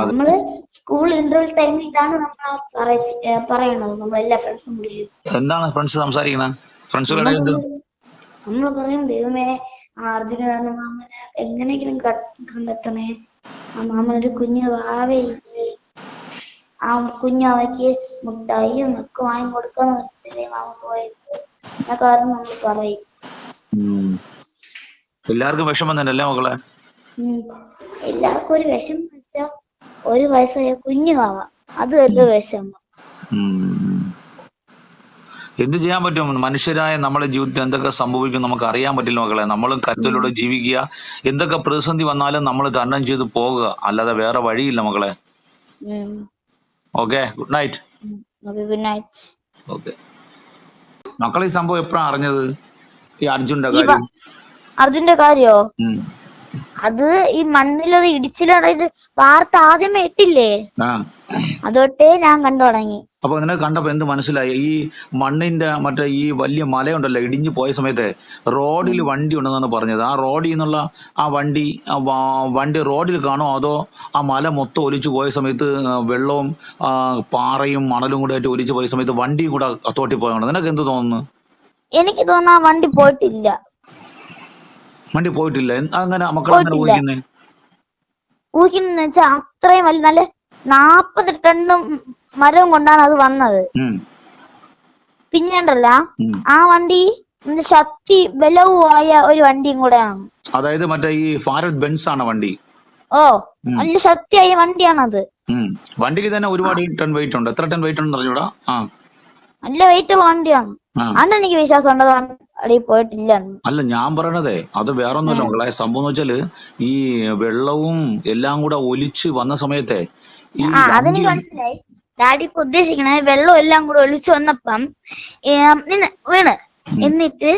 നമ്മൾ school interval ടൈമിൽ ഇതാണ് നമ്മൾ പറയണത്. നമ്മൾ എല്ലാ ഫ്രണ്ട്സും കൂടി എന്താണ് ഫ്രണ്ട്സ് സംസാരിക്കുന്നത് ഫ്രണ്ട്സുകളുടെ നമ്മൾ പറയും ദൈവമേ ആ അർജുന മാമനെ എങ്ങനെയെങ്കിലും കണ്ടെത്തണേ. ആ മാമനൊരു കുഞ്ഞു വാവേ ആ കുഞ്ഞവയ്ക്ക് മുട്ടായും ഒക്കെ വാങ്ങി കൊടുക്കണം മാമ പോയത്? എന്നൊക്കെ പറഞ്ഞ് നമ്മൾ പറയും. എല്ലാവർക്കും വിഷമം തന്നെ അല്ലേ മക്കളെ? എല്ലാവർക്കും ഒരു വിഷമം വെച്ചാ ഒരു വയസ്സായ കുഞ്ഞു വാവ അത് ഒരു വിഷമം എന്ത് ചെയ്യാൻ പറ്റും? മനുഷ്യരായ നമ്മളെ ജീവിതത്തിൽ എന്തൊക്കെ സംഭവിക്കും നമുക്ക് അറിയാൻ പറ്റില്ല മക്കളെ. നമ്മൾ കരുതലോടെ ജീവിക്കുക. എന്തൊക്കെ പ്രതിസന്ധി വന്നാലും നമ്മൾ തരണം ചെയ്ത് പോകുക. അല്ലാതെ വേറെ വഴിയില്ല മക്കളെ. Okay? Good night. Good night. Okay. മക്കളെ ഈ സംഭവം എപ്പോഴാണ് അറിഞ്ഞത്? ഈ അർജുന്റെ കാര്യം. അർജുന്റെ കാര്യോ. അത് ഈ മണ്ണിലത് ഇടിച്ചിലടയത് വാർത്ത ആദ്യമേ ഇട്ടില്ലേ? അതൊട്ടേ ഞാൻ കണ്ടു തുടങ്ങി. അപ്പൊ നിനക്ക് കണ്ടപ്പോ എന്ത് മനസ്സിലായി? ഈ മണ്ണിന്റെ മറ്റേ ഈ വലിയ മലയുണ്ടല്ലോ ഇടിഞ്ഞു പോയ സമയത്ത് റോഡിൽ വണ്ടി ഉണ്ടെന്നാണ് പറഞ്ഞത്. ആ റോഡിൽ നിന്നുള്ള ആ വണ്ടി വണ്ടി റോഡിൽ കാണോ അതോ ആ മല മൊത്തം ഒലിച്ചു പോയ സമയത്ത് വെള്ളവും പാറയും മണലും കൂടെ ആയിട്ട് ഒലിച്ചു പോയ സമയത്ത് വണ്ടിയും കൂടെ തോട്ടി പോയാണ് നിനക്ക് എന്ത് തോന്നുന്നു? എനിക്ക് തോന്നുന്നു ആ വണ്ടി പോയിട്ടില്ല. വണ്ടി പോയിട്ടില്ല. അങ്ങനെ മക്കൾ അങ്ങനെ. ഊഹിക്കുന്നേ? ഊഹിക്കുന്ന വെച്ചാൽ അത്രയും വലിയ നല്ല നാപ്പത് ടണ്ണും മരവും കൊണ്ടാണ് അത് വന്നത്. പിന്നെണ്ടല്ല പിന്നെ ആ വണ്ടി ശക്തി ബലവുമായ ഒരു വണ്ടിയും കൂടെയാണ്. അതായത് മറ്റേ ഈ ഭാരത് ബെൻസ് ആണ് വണ്ടി. ഓ. നല്ല ശക്തിയായ വണ്ടിയാണത്. വണ്ടിക്ക് തന്നെ ഒരുപാട് ടൺ വെയിറ്റ് ഉണ്ട്. എത്ര ടൺ വെയിറ്റ് ഉണ്ടെന്ന് അറിഞ്ഞൂടാ? നല്ല വെയിറ്റ് ഉള്ള വണ്ടിയാണ്. അതുകൊണ്ട് എനിക്ക് വിശ്വാസം ഉണ്ട് അത് അടി പോയിട്ടില്ല. അല്ല ഞാൻ പറയണതേ അത് വേറൊന്നുമല്ല. മകളെ സംഭവം എന്ന് വെച്ചാൽ ഈ വെള്ളവും എല്ലാം കൂടെ ഒലിച്ച് വന്ന സമയത്തെ ഈ ആ അതെനിക്ക് മനസ്സിലായി. ഡാഡി ഇപ്പൊ ഉദ്ദേശിക്കണേ വെള്ളം എല്ലാം കൂടെ ഒളിച്ചു വന്നപ്പം ഏം, നിന്ന് വീണ്. എന്നിട്ട്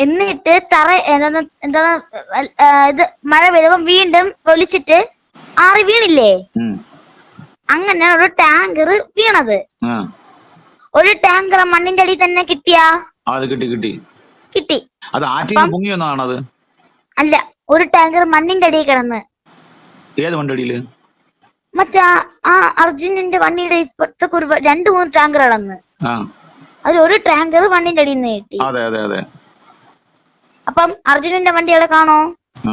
എന്നിട്ട് തറ എന്താ എന്താ ഇത് മഴ പെയ്തപ്പോ വീണ്ടും ഒലിച്ചിട്ട് ആറി വീണില്ലേ? ഉം, അങ്ങനെയാണ് ഒരു ടാങ്കർ വീണത്. ആ. ഒരു ടാങ്കർ മണ്ണിന്റെ അടിയിൽ തന്നെ കിട്ടിയാ? അത് കിട്ടി കിട്ടി. കിട്ടി. അത് ആറ്റിൽ പൊങ്ങി അത്? അല്ല ഒരു ടാങ്കർ മണ്ണിന്റെ അടിയിൽ കിടന്ന്. ഏത് വണ്ടിയടിയിൽ മറ്റേ ആ- അർജുനന്റെ വണ്ടിയുടെ ഇപ്പുറത്തെ ഒരു രണ്ട് മൂന്ന് ടാങ്കർ കിടന്ന് അതിൽ ഒരു ടാങ്കർ മണ്ണിന്റെ അടിയിൽ നിന്ന് കിട്ടി. അതെ അതെ അതെ. അപ്പം അർജുനന്റെ വണ്ടി അവിടെ കാണോ? ആ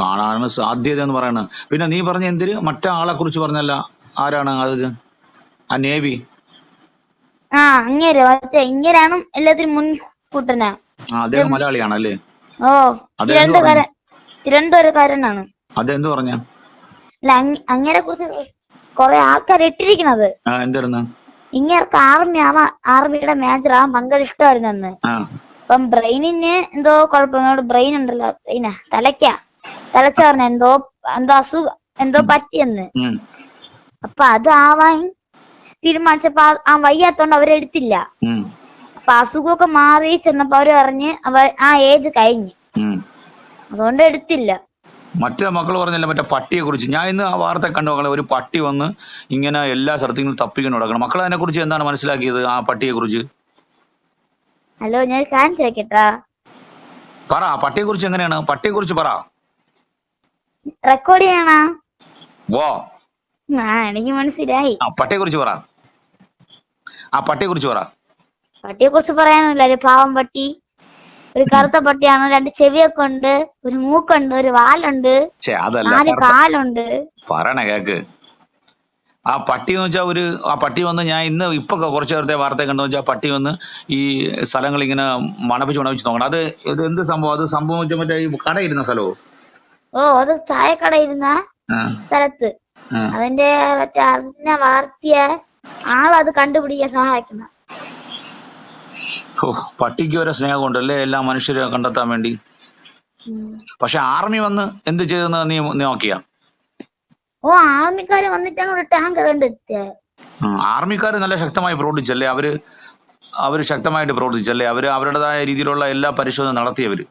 കാണാനാണ് സാധ്യത എന്ന് പറയണ. പിന്നെ നീ പറഞ്ഞ എന്തിന് മറ്റേ ആളെ കുറിച്ച് പറഞ്ഞല്ല. ആരാണ് അത്? ആ നേവി. ആ അങ്ങേര് മറ്റേ ഇങ്ങേരാണ് എല്ലാത്തിനും മുൻകൂട്ടനാ ആ അദ്ദേഹം മലയാളിയാണല്ലേ? ഓ തിരുവനന്തപുരം തിരുവനന്തപുരക്കാരനാണ്. അതെന്ത് പറഞ്ഞ? അല്ല അങ്ങ- അങ്ങേരെ കുറിച്ച് കൊറേ ആൾക്കാർ ഇട്ടിരിക്കണത്. ആ എന്തായിരുന്നു? ഇങ്ങേർക്ക് ആർമി ആവാ ആർമിയുടെ മേജർ ആവാൻ ഭയങ്കര ഇഷ്ടമായിരുന്നു അന്ന് അപ്പം ബ്രെയിനിന് എന്തോ കുഴപ്പം ബ്രെയിൻ ഉണ്ടല്ലോ ബ്രെയിനാ തലയ്ക്കാ. തലച്ചോറിന് എന്തോ എന്തോ അസുഖം എന്തോ പറ്റിയെന്ന്. അപ്പൊ അത് ആവാൻ തീരുമാനിച്ചപ്പോ ആ- വയ്യാത്തോണ്ട് അവരെടുത്തില്ല. അപ്പൊ അസുഖമൊക്കെ മാറി ചെന്നപ്പോ അവർ പറഞ്ഞ് അവർ ആ ഏജ് കഴിഞ്ഞു. അതുകൊണ്ട് എടുത്തില്ല. മറ്റേ മക്കൾ പറഞ്ഞില്ല മറ്റേ പട്ടിയെ കുറിച്ച്. ഞാൻ ഇന്ന് ആ വാർത്ത കണ്ടു മക്കളെ ഒരു പട്ടി വന്ന് ഇങ്ങനെ എല്ലാ സ്ഥലത്തും തപ്പിക്കൊണ്ട് നടക്കണം. മക്കൾ അതിനെ കുറിച്ച് എന്താണ് മനസ്സിലാക്കിയത് ആ പട്ടിയെ കുറിച്ച്? ഹലോ ഞാൻ ഒരു കാണിച്ചു വെക്കട്ടാ പറ പട്ടിയെ കുറിച്ച് എങ്ങനെയാണ്? പട്ടിയെ കുറിച്ച് പറ. റെക്കോർഡ് ചെയ്യണോ? വോ. എനിക്ക് മനസ്സിലായി. പട്ടിയെ കുറിച്ച് പറ. ആ പട്ടിയെ കുറിച്ച് പറ. പട്ടിയെ കുറിച്ച് പറയാനൊന്നുമില്ല. ഒരു പാവം പട്ടി ഒരു കറുത്ത പട്ടിയാണ് രണ്ട് ചെവിയൊക്കെ ഉണ്ട് ഒരു മൂക്കുണ്ട് ഒരു വാലുണ്ട് ഛേ അതല്ല നാല് കാലുണ്ട്. പറയണ കേക്ക്. ആ പട്ടി എന്ന് വെച്ചാൽ ഒരു ആ പട്ടി വന്ന് ഞാൻ ഇന്ന് ഇപ്പൊ കുറച്ച് നേരത്തെ വാർത്ത കണ്ടു. വെച്ചാൽ പട്ടി വന്ന് ഈ സ്ഥലങ്ങൾ ഇങ്ങനെ മണപ്പിച്ച് മണപ്പിച്ച് നോക്കണം. അത് ഇത് എന്ത് സംഭവം? അത് സംഭവം വെച്ചാൽ മറ്റേ ഈ കടയിരുന്ന സ്ഥലമോ ഓ അത് ചായക്കട ഇരുന്ന ആ. സ്ഥലത്ത്. ആ. അതിന്റെ മറ്റേ അതിനെ വളർത്തിയ ആളത് കണ്ടുപിടിക്കാൻ സഹായിക്കണം ഓ പട്ടിക്ക് ഒരു സ്നേഹമുണ്ടല്ലേ? എല്ലാ മനുഷ്യരെ കണ്ടെത്താൻ വേണ്ടി. പക്ഷെ ആർമി വന്ന് എന്ത് ചെയ്തെന്ന് നീ നോക്കിയ? ഓ ആർമിക്കാര് വന്നിട്ടാണ് ഒരു ടാങ്ക് കണ്ടെത്തിയത് ആർമിക്കാർ നല്ല ശക്തമായി പ്രവർത്തിച്ചല്ലേ? അവർ അവർ ശക്തമായിട്ട് പ്രവർത്തിച്ചല്ലേ? അവർ അവരുടേതായ രീതിയിലുള്ള എല്ലാ പരിശോധന നടത്തിയവര്.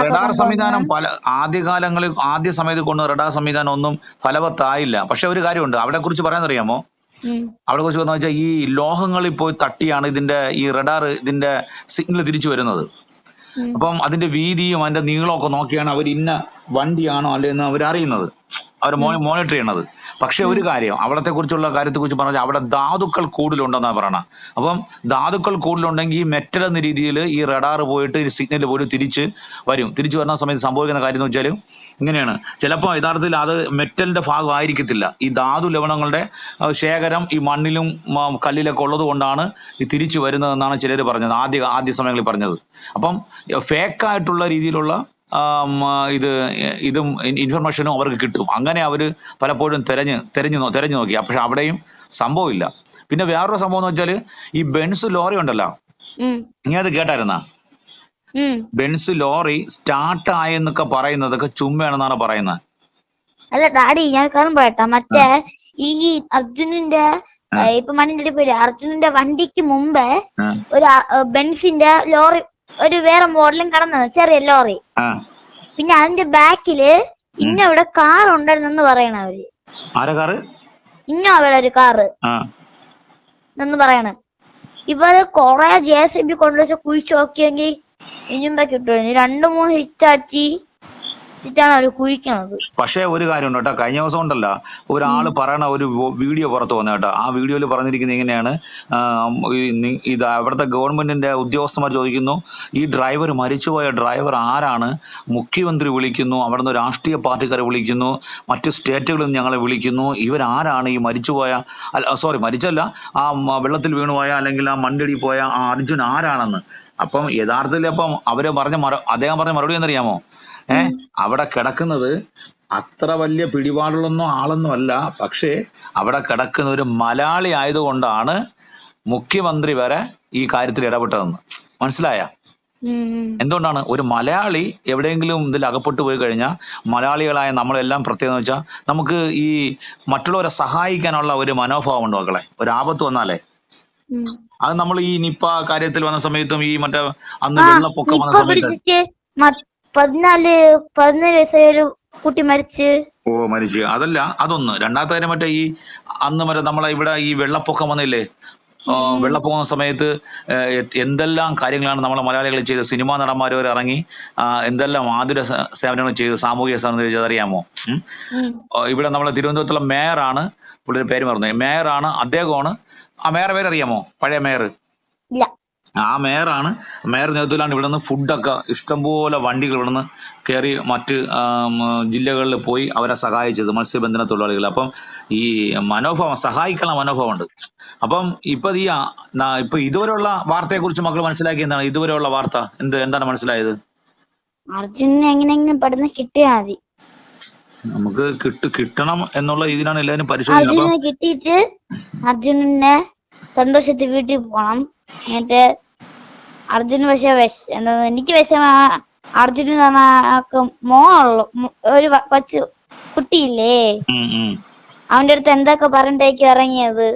റഡാർ സംവിധാനം പല ആദ്യകാലങ്ങളിൽ ആദ്യ സമയത്ത് കൊണ്ട് റഡാർ സംവിധാനം ഒന്നും ഫലവത്തായില്ല. പക്ഷെ ഒരു കാര്യമുണ്ട്. അവിടെ കുറിച്ച് പറയാൻ അറിയാമോ. അവിടെ കുറിച്ച് പറഞ്ഞു വെച്ചാൽ ഈ ലോഹങ്ങൾ പോയി തട്ടിയാണ് ഇതിന്റെ ഈ റഡാർ ഇതിന്റെ സിഗ്നൽ തിരിച്ചു വരുന്നത്. അപ്പം അതിന്റെ വീതിയും അതിന്റെ നീളമൊക്കെ നോക്കിയാണ് അവർ ഇന്ന വണ്ടിയാണോ അല്ലെന്ന് അവർ അറിയുന്നത് അവർ മോണിറ്റർ ചെയ്യണത്. പക്ഷെ ഒരു കാര്യം അവിടത്തെ കുറിച്ചുള്ള കാര്യത്തെ കുറിച്ച് പറഞ്ഞാൽ അവിടെ ധാതുക്കൾ കൂടുതലുണ്ടെന്നാണ് പറയണത് അപ്പം ധാതുക്കൾ കൂടുതലുണ്ടെങ്കിൽ ഈ മെറ്റൽ എന്ന രീതിയിൽ ഈ റഡാർ പോയിട്ട് ഈ സിഗ്നൽ പോലും തിരിച്ച് വരും. തിരിച്ചു വരുന്ന സമയത്ത് സംഭവിക്കുന്ന കാര്യം എന്ന് വെച്ചാൽ ഇങ്ങനെയാണ്. ചിലപ്പോൾ യഥാർത്ഥത്തിൽ അത് മെറ്റലിന്റെ ഭാഗമായിരിക്കത്തില്ല. ഈ ധാതു ലവണങ്ങളുടെ ശേഖരം ഈ മണ്ണിലും കല്ലിലൊക്കെ ഉള്ളത് കൊണ്ടാണ് ഈ തിരിച്ചു വരുന്നതെന്നാണ് ചിലർ പറഞ്ഞത്. ആദ്യ ആദ്യ സമയങ്ങളിൽ പറഞ്ഞത്. അപ്പം ഫേക്കായിട്ടുള്ള രീതിയിലുള്ള ഇത് ഇതും ഇൻഫർമേഷനും അവർക്ക് കിട്ടും. അങ്ങനെ അവർ പലപ്പോഴും തിരഞ്ഞ് തിരഞ്ഞു തെരഞ്ഞു നോക്കി. പക്ഷെ അവിടെയും സംഭവമില്ല. പിന്നെ വേറൊരു സംഭവം എന്ന് വെച്ചാൽ ഈ ബെൻസ് ലോറി ഉണ്ടല്ലോ? നീ അത് കേട്ടായിരുന്നാ? ബെൻസ് ലോറി സ്റ്റാർട്ട് ആയെന്നൊക്കെ പറയുന്നതൊക്കെ ചുമ്മയാണെന്നാണ് പറയുന്നത് അല്ല ഡാഡി ഞാൻ പറയട്ടെ. മറ്റേ ഈ അർജുനന്റെ ഇപ്പൊ മണ്ണിന്റെ പേര് അർജുനന്റെ വണ്ടിക്ക് മുമ്പേ ഒരു ബെൻസിന്റെ ലോറി ഒരു വേറെ മോഡലും കടന്നത് ചെറിയ ലോറി. പിന്നെ അതിന്റെ ബാക്കിൽ ഇന്നോവിടെ കാർ ഉണ്ടായിരുന്നെന്ന് പറയണ അവർ. ആരാ കാറ്? ഇന്നോവിടെ ഒരു കാറ്. എന്ന് പറയണ. ഇവർ കൊറേ ജെ സി ബി കൊണ്ടുവച്ച് കുഴിച്ചു നോക്കിയെങ്കിൽ ഇനിയുമ്പോ കിട്ടുമായിരുന്നു രണ്ടു മൂന്ന് ഹിറ്റാച്ചി ിട്ടാണ് അവർ കുഴിക്കുന്നത്. പക്ഷേ ഒരു കാര്യം കേട്ടോ. കഴിഞ്ഞ ദിവസം ഉണ്ടല്ല ഒരാൾ പറയണ ഒരു വീഡിയോ പുറത്ത് വന്നു കേട്ടോ. ആ വീഡിയോയിൽ പറഞ്ഞിരിക്കുന്നത് ഇങ്ങനെയാണ്. ഇത് അവിടുത്തെ ഗവൺമെന്റിന്റെ ഉദ്യോഗസ്ഥന്മാർ ചോദിക്കുന്നു ഈ ഡ്രൈവർ മരിച്ചുപോയ ഡ്രൈവർ ആരാണ്? മുഖ്യമന്ത്രി വിളിക്കുന്നു അവിടുന്ന് രാഷ്ട്രീയ പാർട്ടിക്കാരെ വിളിക്കുന്നു മറ്റു സ്റ്റേറ്റുകളിൽ നിന്ന് ഞങ്ങളെ വിളിക്കുന്നു. ഇവരാരാണ് ഈ മരിച്ചുപോയ അല്ല സോറി മരിച്ചല്ല ആ വെള്ളത്തിൽ വീണുപോയ അല്ലെങ്കിൽ ആ മണ്ടിടി പോയ ആ അർജുൻ ആരാണെന്ന്. അപ്പം യഥാർത്ഥത്തിൽ അപ്പം അവർ പറഞ്ഞ മറ അദ്ദേഹം പറഞ്ഞ മറുപടി എന്നറിയാമോ? ഏ? അവിടെ കിടക്കുന്നത് അത്ര വലിയ പിടിപാടുള്ളൊന്നും ആളൊന്നും അല്ല. പക്ഷേ അവിടെ കിടക്കുന്ന ഒരു മലയാളി ആയതുകൊണ്ടാണ് മുഖ്യമന്ത്രി വരെ ഈ കാര്യത്തിൽ ഇടപെട്ടതെന്ന്. മനസ്സിലായ? എന്തുകൊണ്ടാണ്? ഒരു മലയാളി എവിടെയെങ്കിലും ഇതിൽ അകപ്പെട്ടു പോയി കഴിഞ്ഞാൽ മലയാളികളായ നമ്മളെല്ലാം പ്രത്യേകത വെച്ചാൽ നമുക്ക് ഈ മറ്റുള്ളവരെ സഹായിക്കാനുള്ള ഒരു മനോഭാവം ഉണ്ട് മക്കളെ. ഒരു ആപത്ത് വന്നാലേ. അത് നമ്മൾ ഈ നിപ്പ കാര്യത്തിൽ വന്ന സമയത്തും ഈ മറ്റേ അന്ന് വെള്ളപ്പൊക്കം വന്ന സമയത്ത് പതിനാല് പതിനാല് വയസ്സായ ഒരു കുട്ടി മരിച്ച്. ഓ മരിച്ചു. അതല്ല അതൊന്ന്. രണ്ടാമത്തെ കാര്യം മറ്റേ ഈ അന്ന് വരെ നമ്മളെ ഇവിടെ ഈ വെള്ളപ്പൊക്കം വന്നില്ലേ? ആ, വെള്ളപ്പൊക്കം വന്ന സമയത്ത് ഏ, എ- എന്തെല്ലാം കാര്യങ്ങളാണ് നമ്മളെ മലയാളികൾ ചെയ്ത് സിനിമാ നടന്മാർ വരെ ഇറങ്ങി ആ, എന്തെല്ലാം ആതുര സ- സേവനങ്ങൾ ചെയ്തു സാമൂഹിക സേവനം ചെയ്തറിയാമോ അറിയാമോ? ഉം? ഇവിടെ നമ്മളെ തിരുവനന്തപുരത്തുള്ള മേയറാണ് പുള്ളിയുടെ പേര് മറന്നു മേയറാണ് അദ്ദേഹമാണ്. ആ മേയറെ പേര് അറിയാമോ? പഴയ മേയർ ഇല്ല. ആ മേയറാണ്. മേയർ നേതൃത്വത്തിലാണ് ഇവിടെ നിന്ന് ഫുഡൊക്കെ ഇഷ്ടംപോലെ വണ്ടികൾ ഇവിടെ നിന്ന് കയറി മറ്റ് ജില്ലകളിൽ പോയി അവരെ സഹായിച്ചത് മത്സ്യബന്ധന തൊഴിലാളികൾ അപ്പം ഈ മനോഭാവം സഹായിക്കാനുള്ള മനോഭാവമുണ്ട്. അപ്പം ഇപ്പൊ ഈ ഇപ്പൊ ഇതുവരെയുള്ള വാർത്തയെ കുറിച്ച് മക്കൾ മനസ്സിലാക്കി എന്താണ്? ഇതുവരെയുള്ള വാർത്ത എന്ത് എന്താണ് മനസ്സിലായത്? അർജുനനെ എങ്ങനെയെങ്കിലും പെട്ടെന്ന് കിട്ടിയാ മതി. നമുക്ക് കിട്ടു കിട്ടണം എന്നുള്ള രീതിയിലാണ് എല്ലാവരും അർജുനനെ കിട്ടിയിട്ട് അർജുനനെ സന്തോഷത്തിൽ വീട്ടിൽ പോണം. എന്നിട്ട് അർജുന് പക്ഷെ വിഷ എന്താ എനിക്ക് വിഷമ അർജുന് എന്ന് പറഞ്ഞാ മോളുള്ളു. ഒരു കൊച്ചു കുട്ടിയില്ലേ. അവന്റെ അടുത്ത് എന്തൊക്കെ പറഞ്ഞിട്ടേക്ക് ഇറങ്ങിയത്?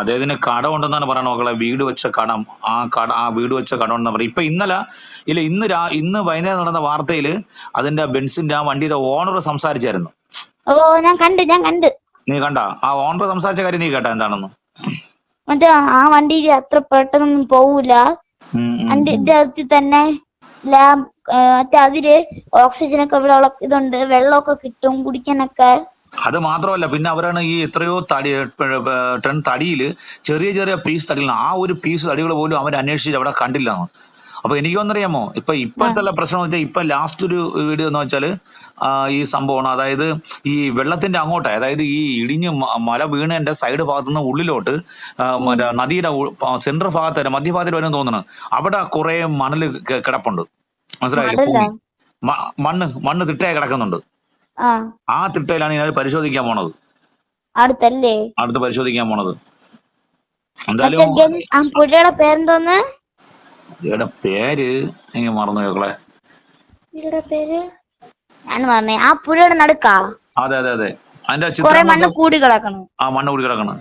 അദ്ദേഹത്തിന് കടം ഉണ്ടെന്നാണ് പറയുന്നത് മക്കളെ. വീട് വെച്ച കടം. ആ കട ആ വീട് വെച്ച കടം ഉണ്ടെന്ന് പറയും. ഇപ്പൊ ഇന്നലെ ഇല്ല ഇന്ന് രാ ഇന്ന് വൈകുന്നേരം നടന്ന വാർത്തയിൽ അതിന്റെ ബെൻസിന്റെ ആ വണ്ടിയുടെ ഓണർ സംസാരിച്ചായിരുന്നു. ഓ ഞാൻ കണ്ട് ഞാൻ കണ്ട്. നീ കണ്ട? ആ ഓണർ സംസാരിച്ച കാര്യം നീ കേട്ടാ എന്താണെന്ന്? മറ്റേ ആ വണ്ടി അത്ര പെട്ടെന്നൊന്നും പോവൂല. അതിന്റെ അടുത്ത് തന്നെ ലാബ് മറ്റേ അതിൽ ഓക്സിജനൊക്കെ ഇവിടെ ഇതുണ്ട്. വെള്ളമൊക്കെ കിട്ടും കുടിക്കാനൊക്കെ. അത് മാത്രമല്ല പിന്നെ അവരാണ് ഈ എത്രയോ തടി ടൺ തടിയിൽ ചെറിയ ചെറിയ പീസ് തടികൾ ആ ഒരു പീസ് തടികൾ പോലും അവർ അന്വേഷിച്ചിട്ട് അവിടെ കണ്ടില്ല. അപ്പൊ എനിക്കൊന്നറിയാമോ ഇപ്പൊ ഇപ്പോഴത്തെ പ്രശ്നം വെച്ചാൽ ഇപ്പൊ ലാസ്റ്റ് ഒരു വീഡിയോ എന്ന് വെച്ചാൽ ഈ സംഭവമാണ്. അതായത് ഈ വെള്ളത്തിന്റെ അങ്ങോട്ട് അതായത് ഈ ഇടിഞ്ഞ് മല വീണതിന്റെ സൈഡ് ഭാഗത്തു നിന്ന് ഉള്ളിലോട്ട് മറ്റേ നദിയുടെ സെൻട്രൽ ഭാഗത്ത് വരെ മധ്യഭാഗത്തിൽ വരെ തോന്നുന്നു അവിടെ കുറെ മണൽ കിടപ്പുണ്ട്. മനസ്സിലായില്ലേ മണ്ണ് മണ്ണ് തിട്ടയായി കിടക്കുന്നുണ്ട്. ആ. തിട്ടയിലാണ് ഞാൻ പരിശോധിക്കാൻ പോണത്. അടുത്തല്ലേ? അടുത്ത് പരിശോധിക്കാൻ പോണത്. എന്തായാലും പുഴയുടെ പേരെന്തോന്ന്? ഇവിടെ പേര് എനിക്ക് മറന്നു മക്കളെ. പുഴയുടെ പേര്? ഞാൻ പറഞ്ഞേ ആ പുഴയുടെ നടുക്കാ? അതെ അതെ അതെ. അതിന്റെ ചിത്രം മണ്ണ് കൂടി കിടക്കണം. ആ മണ്ണ് കൂടി കിടക്കണം.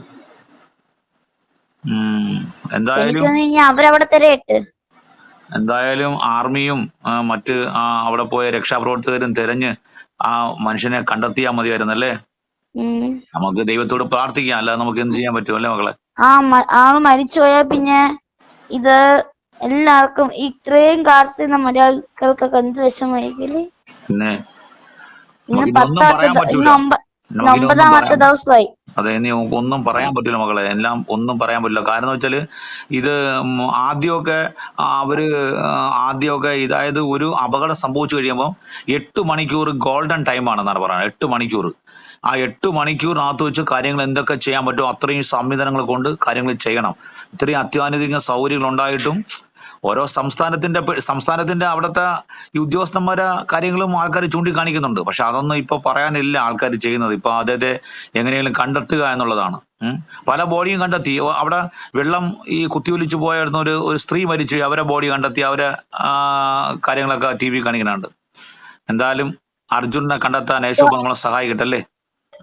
എന്തായാലും തോന്നുന്നു ഇനി അവരവിടെ തിരയിട്ട് എന്തായാലും ആർമിയും മറ്റ് ആ, അവിടെ പോയ രക്ഷാപ്രവർത്തകരും തെരഞ്ഞ് ആ മനുഷ്യനെ കണ്ടെത്തിയാ മതിയായിരുന്നു അല്ലേ നമുക്ക് ദൈവത്തോട് പ്രാർത്ഥിക്കാം. അല്ലാതെ നമുക്ക് എന്ത് ചെയ്യാൻ പറ്റും അല്ലേ മക്കളെ? ആ ആൾ മരിച്ചു പോയാ പിന്നെ ഇത് എല്ലാവർക്കും ഇത്രയും കാലത്ത് മലയാളികൾക്കൊക്കെ എന്ത് വിഷമായിരിക്കില്ലേ പിന്നെ ഇന്ന് നമുക്കിനി പത്താമത്തെ പറയാൻ ദ- പറ്റൂല. ഇന്ന് ഒമ്പ ഇന്ന് നമുക്കിനി ഒന്നും ഒമ്പതാമത്തെ പറയാൻ ദിവസമായി. അതെ ഇനി നമുക്ക് ഒന്നും പറയാൻ പറ്റില്ല മക്കളെ. എല്ലാം ഒന്നും പറയാൻ പറ്റില്ല കാരണം എന്ന് വെച്ചാൽ ഇത് ഉം ആദ്യമൊക്കെ ആ അവർ ആ ആദ്യമൊക്കെ ഇതായത് ഒരു അപകടം സംഭവിച്ചു കഴിയുമ്പോൾ എട്ട് മണിക്കൂർ ഗോൾഡൻ ടൈം ആണെന്നാണ് പറയുന്നത്. എട്ട് മണിക്കൂർ. ആ എട്ട് മണിക്കൂറിനകത്ത് വെച്ച് കാര്യങ്ങൾ എന്തൊക്കെ ചെയ്യാൻ പറ്റുമോ അത്രയും സംവിധാനങ്ങൾ കൊണ്ട് കാര്യങ്ങൾ ചെയ്യണം. ഇത്രയും അത്യാധുനിക സൗകര്യങ്ങൾ ഉണ്ടായിട്ടും ഓരോ സംസ്ഥാനത്തിന്റെ സംസ്ഥാനത്തിന്റെ അവിടുത്തെ ഈ ഉദ്യോഗസ്ഥന്മാരെ കാര്യങ്ങളും ആൾക്കാർ ചൂണ്ടിക്കാണിക്കുന്നുണ്ട്. പക്ഷെ അതൊന്നും ഇപ്പൊ പറയാനില്ല ആൾക്കാർ ചെയ്യുന്നത്. ഇപ്പൊ അദ്ദേഹത്തെ എങ്ങനെയെങ്കിലും കണ്ടെത്തുക എന്നുള്ളതാണ്. പല ബോഡിയും കണ്ടെത്തി. അവിടെ വെള്ളം ഈ കുത്തിയൊലിച്ചു പോയായിരുന്ന ഒരു ഒരു സ്ത്രീ മരിച്ചു അവരെ ബോഡി കണ്ടെത്തി അവരെ കാര്യങ്ങളൊക്കെ ടി വി കാണിക്കുന്നുണ്ട്. എന്തായാലും അർജുനെ കണ്ടെത്താൻ നമ്മളെ സഹായിക്കട്ടെ അല്ലേ?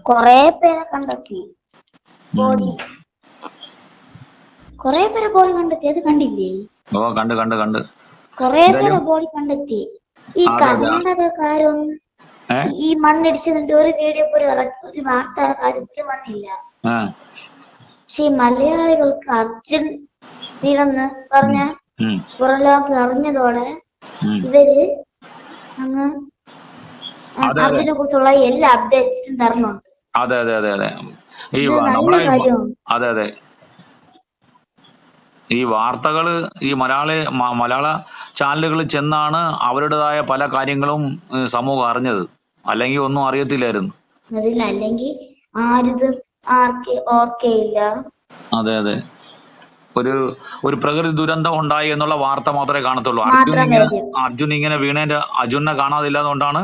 കൊറേ പേരെ കണ്ടെത്തി. ബോഡി. കൊറേ പേരെ ബോഡി കണ്ടെത്തി. അത് കണ്ടില്ലേ? ഓ കണ്ട് കണ്ട് കണ്ട്. കൊറേ പേരെ ബോളി ബോഡി കണ്ടെത്തി. ഈ കർണാടകക്കാരൊന്നും ഈ മണ്ണിടിച്ചതിന്റെ ഒരു വീഡിയോ പോലും ഒരു വാർത്ത കാര്യത്തിൽ വന്നില്ല. പക്ഷെ ഈ മലയാളികൾക്ക് അർജുൻ വീണെന്ന് പറഞ്ഞ പുറം ലോകം അറിഞ്ഞതോടെ ഇവർ അങ്ങ് അർജുനെ കുറിച്ചുള്ള എല്ലാ അപ്ഡേറ്റ്സും തരുന്നുണ്ട്. അതെ അതെ അതെ അതെ. ഈ നമ്മളെ അതെ അതെ. ഈ വാർത്തകൾ ഈ മലയാള മലയാള ചാനലുകളിൽ ചെന്നാണ് അവരുടേതായ പല കാര്യങ്ങളും സമൂഹം അറിഞ്ഞത്. അല്ലെങ്കിൽ ഒന്നും അറിയത്തില്ലായിരുന്നു. അതിൽ അല്ലെങ്കിൽ ആരിതും ആർക്കെ ഓർക്കയില്ല. അതെ അതെ. ഒരു ഒരു പ്രകൃതി ദുരന്തം ഉണ്ടായി എന്നുള്ള വാർത്ത മാത്രമേ കാണത്തുള്ളൂ. അർജുൻ ഇങ്ങനെ അർജുൻ ഇങ്ങനെ വീണേന്റെ അർജുനെ കാണാതില്ലാതുകൊണ്ടാണ്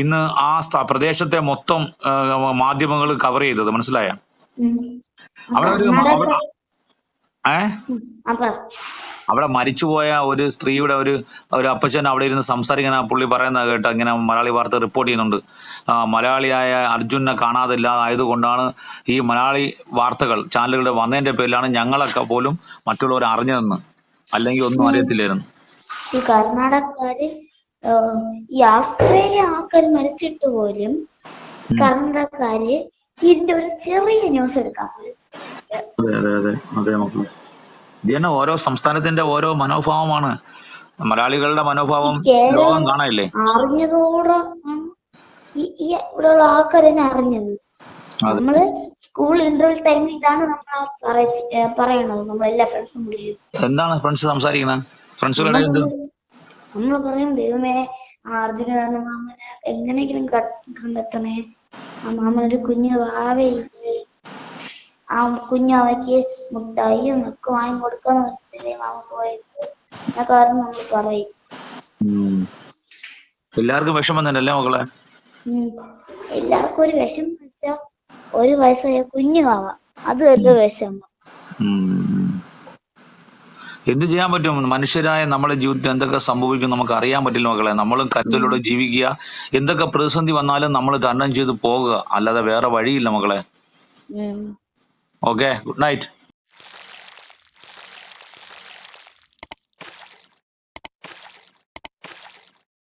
ഇന്ന് ആ പ്രദേശത്തെ മൊത്തം മാധ്യമങ്ങൾ കവർ ചെയ്തത്. മനസ്സിലായ. അവിടെ ഒരു അവിടെ മരിച്ചുപോയ ഒരു സ്ത്രീയുടെ ഒരു ഒരു അപ്പച്ചൻ അവിടെ ഇരുന്ന് സംസാരിക്കുന്ന പുള്ളി പറയുന്നത് കേട്ട് ഇങ്ങനെ മലയാളി വാർത്ത റിപ്പോർട്ട് ചെയ്യുന്നുണ്ട്. മലയാളിയായ അർജുനെ കാണാതില്ലാതായതുകൊണ്ടാണ് ഈ മലയാളി വാർത്തകൾ ചാനലുകളുടെ വന്നതിന്റെ പേരിലാണ് ഞങ്ങളൊക്കെ പോലും മറ്റുള്ളവർ അറിഞ്ഞതെന്ന് അല്ലെങ്കിൽ ഒന്നും. അറിയത്തില്ലായിരുന്നു. ഈ കർണാടകക്കാര് ആസ്ട്രേലിയ ആൾക്കാർ മരിച്ചിട്ട് പോലും കർണക്കാര് ഇതിന്റെ ഒരു ചെറിയ ന്യൂസ് എടുക്കാൻ അതെ അതെ അതെ. അതെ മക്കളെ. ഇത് തന്നെ ഓരോ സംസ്ഥാനത്തിന്റെ ഓരോ മനോഭാവമാണ്. മലയാളികളുടെ മനോഭാവം ലോകം കാണാനില്ലേ? അറിഞ്ഞതോടെ ഈ ഇവിടെയുള്ള ആൾക്കാർ തന്നെ അറിഞ്ഞത്. നമ്മൾ സ്കൂൾ ഇന്റർവൽ ടൈമിൽ ഇതാണ് നമ്മൾ പറയണത്. നമ്മളെല്ലാ ഫ്രണ്ട്സും കൂടി എന്താണ് ഫ്രണ്ട്സ് സംസാരിക്കുന്നത് ഫ്രണ്ട്സുകളുടെ നമ്മൾ പറയും ദൈവമേ ആ അർജുന എന്ന മാമനെ എങ്ങനെയെങ്കിലും കണ്ടെത്തണേ. ആ മാമനൊരു കുഞ്ഞു വാവയില്ലേ? ആ കുഞ്ഞു അവയ്ക്ക് മുട്ടായിയും ഒക്കെ വാങ്ങി കൊടുക്കണം മാമ പോയത്? എന്നൊക്കെ പറഞ്ഞ് നമ്മൾ പറയും. എല്ലാവർക്കും വിഷമം തന്നെയല്ലേ മകളെ മക്കളെ എല്ലാവർക്കും ഒരു വിഷമം വെച്ചാ ഒരു വയസ്സായ കുഞ്ഞു വാവ. അത് വലിയ വിഷമം. എന്ത് ചെയ്യാൻ പറ്റും? മനുഷ്യരായ നമ്മുടെ ജീവിതത്തിൽ എന്തൊക്കെ സംഭവിക്കും നമുക്ക് അറിയാൻ പറ്റില്ല മക്കളെ. നമ്മൾ കരുതലോടെ ജീവിക്കുക. എന്തൊക്കെ പ്രതിസന്ധി വന്നാലും നമ്മൾ തരണം ചെയ്ത് പോകുക അല്ലാതെ വേറെ വഴിയില്ല മക്കളെ. Okay good night